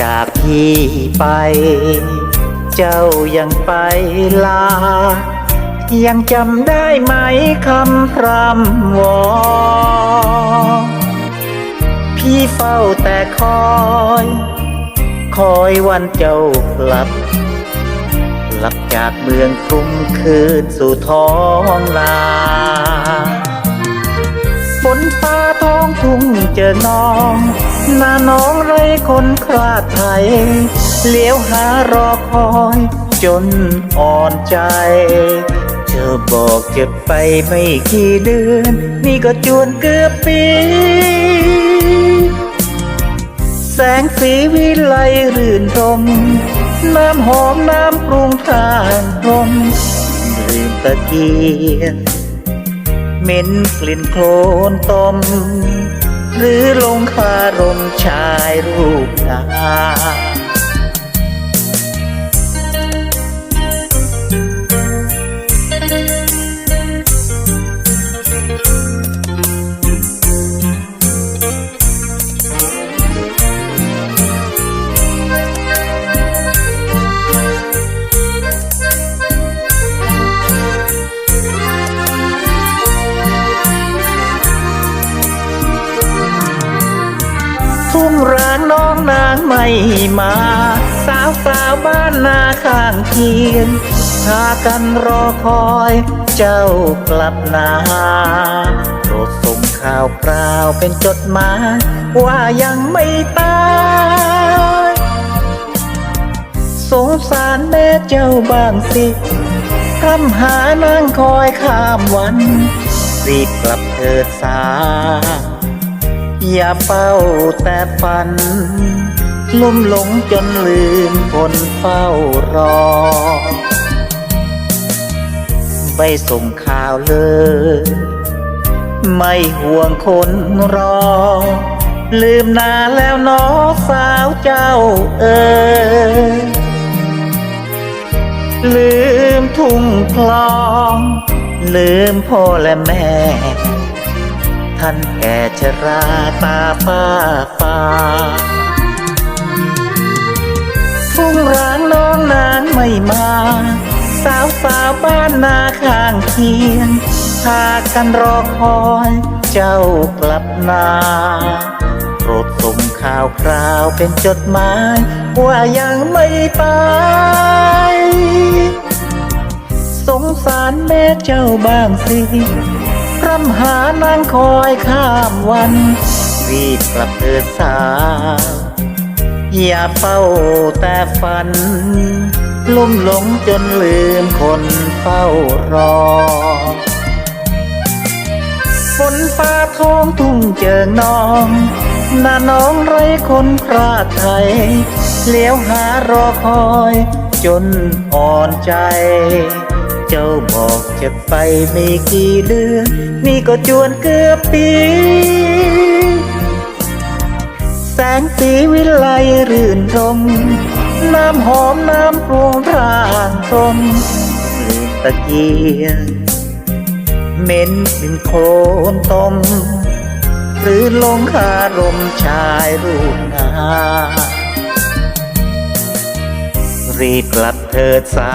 จากพี่ไป เจ้ายังไปลา ยังจำได้ไหมคำพร่ำวอพี่เฝ้าแต่คอย คอยวันเจ้ากลับกลับจากเมืองกรุงคืนสู่ท้องนา เจอน้องน้าน้องไรคนคลาดไทยเลี้ยวหารอคอยจนอ่อนใจ เธอบอกจะไปไม่กี่เดือน นี่ก็จวนเกือบปี แสงสีวิไลรื่นรม น้ำหอมน้ำปรุงทางพรมลืมตะเกียงเหม็นกลิ่นโคลนตม หรือลงคารมชายรูปงา มทุ่งร้างน้องนางไม่มา สาวสาวบ้านนาข้างเคียงพากันรอคอยเจ้ากลับนาโปรดส่งข่าวคราวเป็นจดหมายว่ายังไม่ตายสงสารแม่เจ้าบ้างสิคำหานั่งคอยข้ามวัน รีบกลับเถิดสา อย่าเฝ้าแต่ฝัน ลุ่มหลงจนลืมคนเฝ้ารอไม่ส่งข่าวเลย ไม่ห่วงคนรอ ลืมนาแล้วน้อสาวเจ้าเอ่ยลืมทุ่งคลอง ลืมพ่อและแม่ ท่านแก่ชราตาป้าฟ้าทุ่งร้างน้องนางไม่มา สาวสาวบ้านนาข้างเคียงพากันรอคอยเจ้ากลับนาโปรดส่งข่าวคราวเป็นจดหมาย ว่ายังไม่ตายสงสารแม่เจ้าบ้างสิ รำหานางคอยข้ามวัน รีบกลับเถิดสาวอย่าเฝ้าแต่ฝัน ลุ่มหลงจนลืมคนเฝ้ารอฝนฟ้าท้องทุ่งเจิงน้องหน้าน้องไรคนคราดไทยเลี้ยวหารอคอยจนอ่อนใจ เจ้าบอกจะไปไม่กี่เดือนนี่ก็จวนเกือบปี แสงสีวิไลรื่นรม น้ำหอมน้ำพรวงพรางตมลืมตะเกียงเหม็นกลิ่นโคลนตม หรือลงคารมชายรูปงามรีบกลับเถิดสา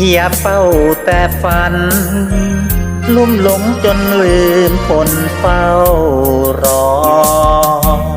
อย่าเฝ้าแต่ฝัน ลุ่มหลงจนลืมคนเฝ้ารอ